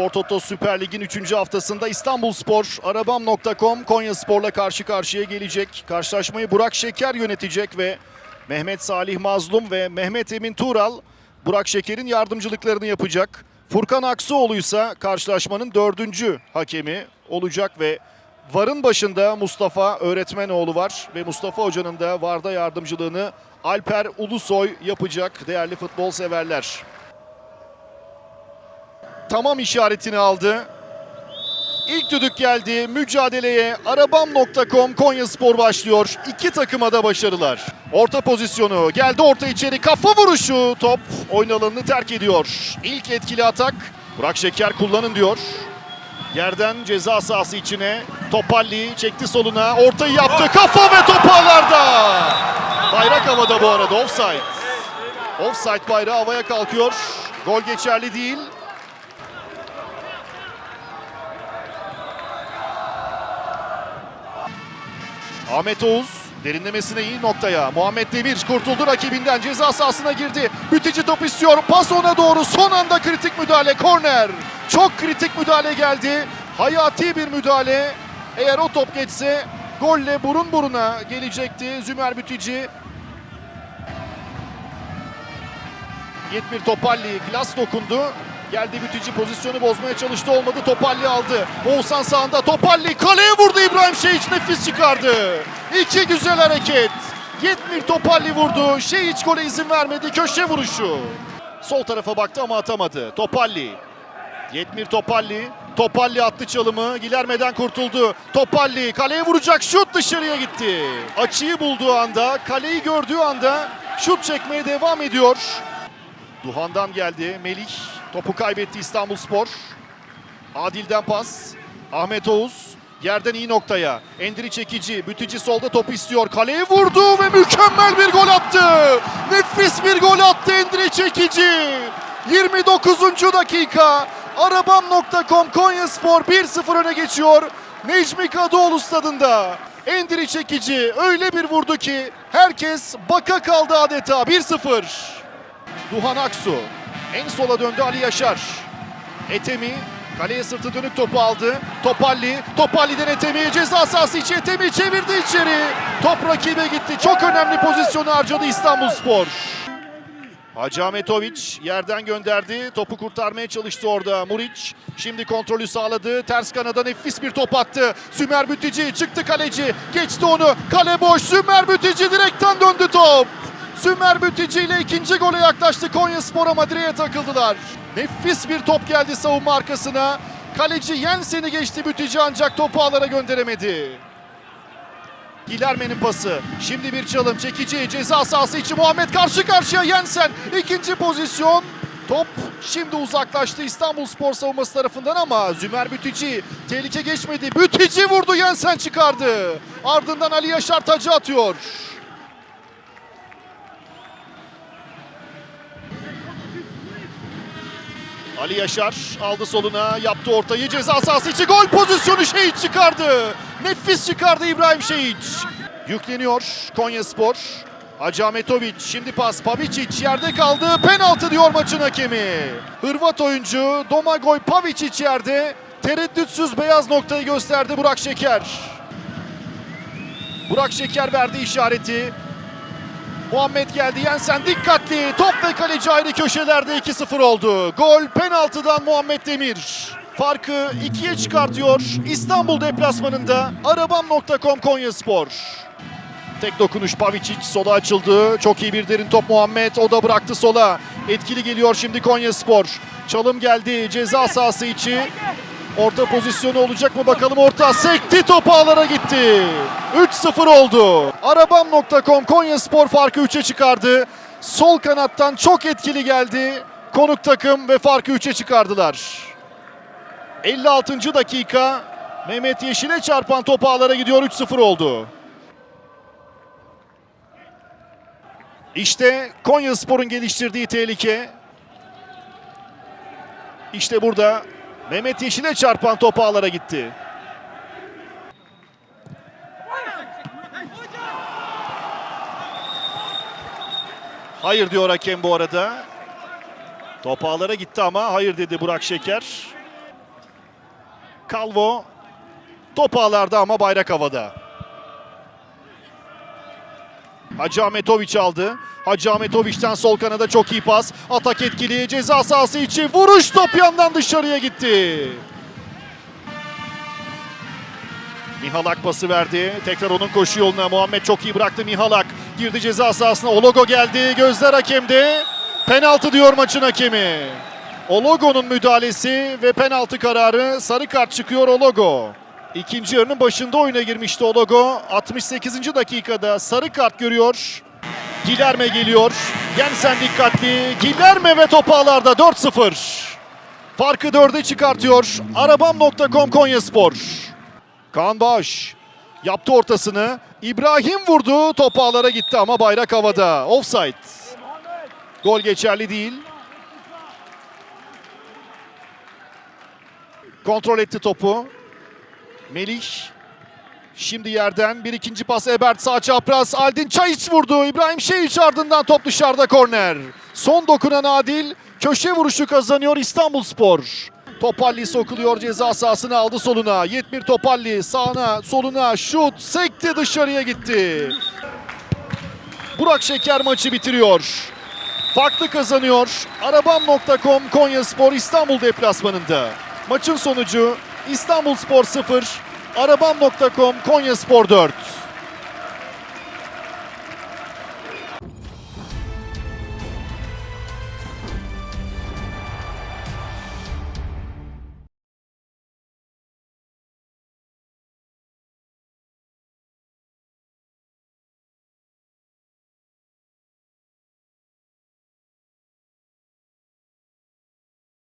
Spor Toto Süper Lig'in 3. haftasında İstanbulspor, Arabam.com Konya Spor'la karşı karşıya gelecek. Karşılaşmayı Burak Şeker yönetecek ve Mehmet Salih Mazlum ve Mehmet Emin Tural Burak Şeker'in yardımcılıklarını yapacak. Furkan Aksuoğlu ise karşılaşmanın dördüncü hakemi olacak ve VAR'ın başında Mustafa Öğretmenoğlu var ve Mustafa Hoca'nın da VAR'da yardımcılığını Alper Ulusoy yapacak değerli futbol severler. Tamam işaretini aldı. İlk düdük geldi. Mücadeleye arabam.com Konya Spor başlıyor. İki takıma da başarılar. Orta pozisyonu geldi orta içeri kafa vuruşu. Top oyun alanını terk ediyor. İlk etkili atak. Burak Şeker kullanın diyor. Yerden ceza sahası içine. Topalli çekti soluna. Ortayı yaptı. Kafa ve top ağlarda. Bayrak havada bu arada. Offside. Offside bayrağı havaya kalkıyor. Gol geçerli değil. Ahmet Oğuz derinlemesine iyi noktaya. Muhammed Demir kurtuldu rakibinden ceza sahasına girdi. Bütücü top istiyor. Pas ona doğru son anda kritik müdahale. Korner. Çok kritik müdahale geldi. Hayati bir müdahale. Eğer o top geçse golle burun buruna gelecekti Zümer Bütücü. Yetmir Topalli klas dokundu. Geldi Bütücü pozisyonu bozmaya çalıştı olmadı. Topalli aldı. Oğuzhan sağında Topalli kaleye vurdu İbrahim Şehiç nefis çıkardı. İki güzel hareket. Yetmir Topalli vurdu. Şehiç gole izin vermedi. Köşe vuruşu. Sol tarafa baktı ama atamadı. Topalli. Yetmir Topalli. Topalli attı çalımı. Gilermeden kurtuldu. Topalli kaleye vuracak. Şut dışarıya gitti. Açıyı bulduğu anda, kaleyi gördüğü anda şut çekmeye devam ediyor. Duhan'dan geldi. Melih topu kaybetti İstanbulspor. Adil'den pas. Ahmet Oğuz yerden iyi noktaya. Endiri çekici. Bütücü solda topu istiyor. Kaleye vurdu ve mükemmel bir gol attı. Nefis bir gol attı Endiri çekici. 29. dakika. Arabam.com Konyaspor 1-0 öne geçiyor. Necmi Kadıoğlu stadında. Endiri çekici öyle bir vurdu ki herkes baka kaldı adeta 1-0. Duhan Aksu. En sola döndü Ali Yaşar. Etemi kaleye sırtı dönük topu aldı. Topalli. Topalli'den Etemi ceza sahası içi Etemi çevirdi içeri. Top rakibe gitti. Çok önemli pozisyonu harcadı İstanbulspor. Hacı Ahmetoviç yerden gönderdi. Topu kurtarmaya çalıştı orada Muriç. Şimdi kontrolü sağladı. Ters kanada nefis bir top attı. Sümer Bütücü çıktı kaleci. Geçti onu. Kale boş. Sümer Bütücü direkten döndü top. Sümer Bütücü ile ikinci gole yaklaştı Konya Spor ama takıldılar. Nefis bir top geldi savunma arkasına. Kaleci Yensen'i geçti Bütücü ancak topu ağlara gönderemedi. Gilerme'nin pası. Şimdi bir çalım çekici ceza sahası içi Muhammed karşı karşıya Yensen. ikinci pozisyon. Top şimdi uzaklaştı İstanbul Spor savunması tarafından ama Zümer Bütücü tehlike geçmedi. Bütücü vurdu Yensen çıkardı. Ardından Ali Yaşar tacı atıyor. Ali Yaşar aldı soluna yaptı ortayı ceza sahası içi gol pozisyonu Şehit çıkardı. Nefis çıkardı İbrahim Şehit. Yükleniyor Konya Spor. Hacı şimdi pas Pavičić yerde kaldı. Penaltı diyor maçın hakemi. Hırvat oyuncu Domagoj Pavičić yerde. Tereddütsüz beyaz noktayı gösterdi Burak Şeker. Burak Şeker verdi işareti. Muhammed geldi Yensen dikkatli. Top ve kaleci ayrı köşelerde 2-0 oldu. Gol penaltıdan Muhammed Demir. Farkı ikiye çıkartıyor. İstanbul deplasmanında Arabam.com Konya Spor. Tek dokunuş Pavičić sola açıldı. Çok iyi bir derin top Muhammed. O da bıraktı sola. Etkili geliyor şimdi Konya Spor. Çalım geldi ceza sahası içi. Orta pozisyonu olacak mı bakalım orta sekti top ağlara gitti. 3-0 oldu. Arabam.com Konya Spor farkı 3'e çıkardı. Sol kanattan çok etkili geldi. Konuk takım ve farkı 3'e çıkardılar. 56. dakika Mehmet Yeşil'e çarpan top ağlara gidiyor 3-0 oldu. İşte Konya Spor'un geliştirdiği tehlike. İşte burada Mehmet Yeşil'e çarpan top ağlara gitti. Hayır diyor hakem bu arada. Top ağlara gitti ama hayır dedi Burak Şeker. Calvo top ağlarda ama bayrak havada. Hacı Ahmetoviç aldı. Hacı Ahmetoviç'ten sol kanada çok iyi pas. Atak etkili ceza sahası içi vuruş top yandan dışarıya gitti. Mihalak pası verdi. Tekrar onun koşu yoluna Muhammed çok iyi bıraktı Mihalak. Girdi ceza sahasına. Ologo geldi. Gözler hakemde. Penaltı diyor maçın hakemi. Ologo'nun müdahalesi ve penaltı kararı. Sarı kart çıkıyor Ologo. İkinci yarının başında oyuna girmişti Ologo. 68. dakikada sarı kart görüyor. Gilerme geliyor. Jensen dikkatli. Gilerme ve top ağlarda 4-0. Farkı 4'e çıkartıyor. Arabam.com Konyaspor. Kaan Bağış yaptı ortasını. İbrahim vurdu. Top ağlara gitti ama bayrak havada. Offside. Gol geçerli değil. Kontrol etti topu. Melih. Şimdi yerden bir ikinci pas Ebert sağ çapraz. Aldin Çayiç vurdu. İbrahim Şehiç ardından top dışarıda korner. Son dokunan Adil köşe vuruşu kazanıyor İstanbulspor. Topalli sokuluyor ceza sahasına aldı soluna. Yetmir Topalli sağına soluna şut sekti dışarıya gitti. Burak Şeker maçı bitiriyor. Farklı kazanıyor. Arabam.com Konyaspor İstanbul deplasmanında. Maçın sonucu İstanbulspor 0, Arabam.com Konyaspor 4.